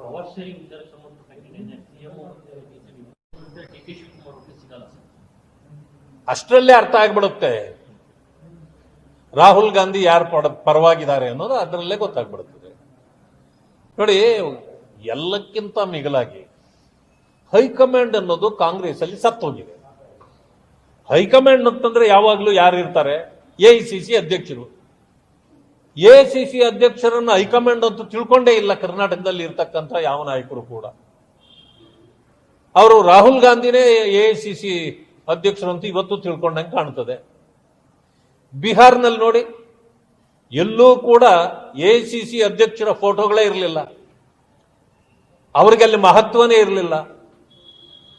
ಇದರ ಅಷ್ಟರಲ್ಲೇ ಅರ್ಥ ಆಗ್ಬಿಡುತ್ತೆ. ರಾಹುಲ್ ಗಾಂಧಿ ಯಾರು ಪರವಾಗಿದ್ದಾರೆ ಅನ್ನೋದು ಅದರಲ್ಲೇ ಗೊತ್ತಾಗ್ಬಿಡುತ್ತದೆ. ನೋಡಿ, ಎಲ್ಲಕ್ಕಿಂತ ಮಿಗಿಲಾಗಿ ಹೈಕಮಾಂಡ್ ಅನ್ನೋದು ಕಾಂಗ್ರೆಸ್ ಅಲ್ಲಿ ಸತ್ತೋಗಿದೆ. ಹೈಕಮಾಂಡ್ ಅಂತಂದ್ರೆ ಯಾವಾಗಲೂ ಯಾರು ಇರ್ತಾರೆ ಎ ಸಿ ಸಿ ಅಧ್ಯಕ್ಷರು. ಎ ಸಿ ಸಿ ಅಧ್ಯಕ್ಷರನ್ನು ಹೈಕಮಾಂಡ್ ಅಂತೂ ತಿಳ್ಕೊಂಡೇ ಇಲ್ಲ ಕರ್ನಾಟಕದಲ್ಲಿ ಇರ್ತಕ್ಕಂಥ ಯಾವ ನಾಯಕರು ಕೂಡ. ಅವರು ರಾಹುಲ್ ಗಾಂಧಿನೇ ಎ ಸಿ ಸಿ ಅಧ್ಯಕ್ಷರು ಅಂತ ಇವತ್ತು ತಿಳ್ಕೊಂಡಂಗೆ ಕಾಣ್ತದೆ. ಬಿಹಾರ್ನಲ್ಲಿ ನೋಡಿ, ಎಲ್ಲೂ ಕೂಡ ಎ ಸಿ ಸಿ ಅಧ್ಯಕ್ಷರ ಫೋಟೋಗಳೇ ಇರಲಿಲ್ಲ. ಅವರಿಗೆ ಅಲ್ಲಿ ಮಹತ್ವನೇ ಇರಲಿಲ್ಲ.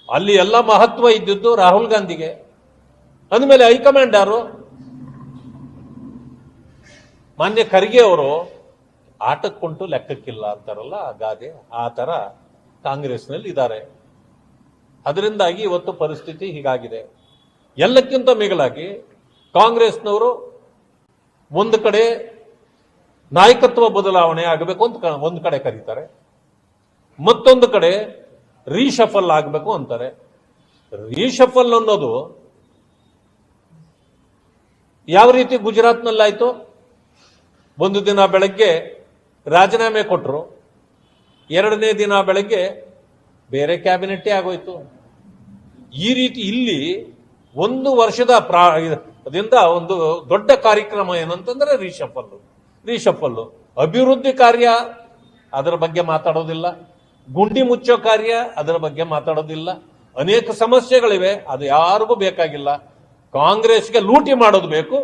ಅಲ್ಲಿ ಎಲ್ಲ ಮಹತ್ವ ಇದ್ದಿದ್ದು ರಾಹುಲ್ ಗಾಂಧಿಗೆ. ಅಂದಮೇಲೆ ಹೈಕಮಾಂಡ್ ಯಾರು? ಮಾನ್ಯ ಖರ್ಗೆ ಅವರು, ಆಟಕ್ಕುಂಟು ಲೆಕ್ಕಕ್ಕಿಲ್ಲ ಅಂತಾರಲ್ಲ ಗಾದೆ, ಆ ಥರ ಕಾಂಗ್ರೆಸ್ನಲ್ಲಿ ಇದ್ದಾರೆ. ಅದರಿಂದಾಗಿ ಇವತ್ತು ಪರಿಸ್ಥಿತಿ ಹೀಗಾಗಿದೆ. ಎಲ್ಲಕ್ಕಿಂತ ಮಿಗಿಲಾಗಿ ಕಾಂಗ್ರೆಸ್ನವರು ಒಂದು ಕಡೆ ನಾಯಕತ್ವ ಬದಲಾವಣೆ ಆಗಬೇಕು ಅಂತ ಒಂದು ಕಡೆ ಕರೀತಾರೆ. ಮತ್ತೊಂದು ಕಡೆ ರೀಶಫಲ್ ಆಗಬೇಕು ಅಂತಾರೆ. ರೀಶಫಲ್ ಅನ್ನೋದು ಯಾವ ರೀತಿ ಗುಜರಾತ್ನಲ್ಲಾಯ್ತು? ಒಂದು ದಿನ ಬೆಳಗ್ಗೆ ರಾಜೀನಾಮೆ ಕೊಟ್ಟರು ಎರಡನೇ ದಿನ ಬೆಳಗ್ಗೆ ಬೇರೆ ಕ್ಯಾಬಿನೆಟ್ಟೇ ಆಗೋಯ್ತು. ಈ ರೀತಿ ಇಲ್ಲಿ ಒಂದು ವರ್ಷದ ಪ್ರಾ ಅದರಿಂದ ಒಂದು ದೊಡ್ಡ ಕಾರ್ಯಕ್ರಮ ಏನಂತಂದ್ರೆ ರೀಶಫಲ್ಲು. ರೀಶಫಲ್ಲು. ಅಭಿವೃದ್ಧಿ ಕಾರ್ಯ, ಅದರ ಬಗ್ಗೆ ಮಾತಾಡೋದಿಲ್ಲ. ಗುಂಡಿ ಮುಚ್ಚೋ ಕಾರ್ಯ, ಅದರ ಬಗ್ಗೆ ಮಾತಾಡೋದಿಲ್ಲ. ಅನೇಕ ಸಮಸ್ಯೆಗಳಿವೆ, ಅದು ಯಾರಿಗೂ ಬೇಕಾಗಿಲ್ಲ. ಕಾಂಗ್ರೆಸ್ಗೆ ಲೂಟಿ ಮಾಡೋದು ಬೇಕು.